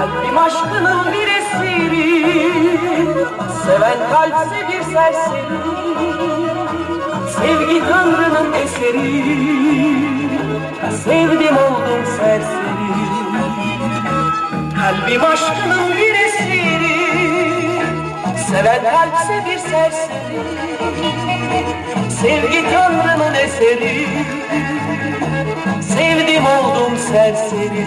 Kalbim aşkının bir esiri Seven kalpse bir serseri. Sevgi Tanrı'nın eseri. Sevdim oldum serseri. Kalbim aşkının bir esiri Seven kalpse bir serseri. Sevgi Tanrı'nın eseri. Sevdim oldum serseri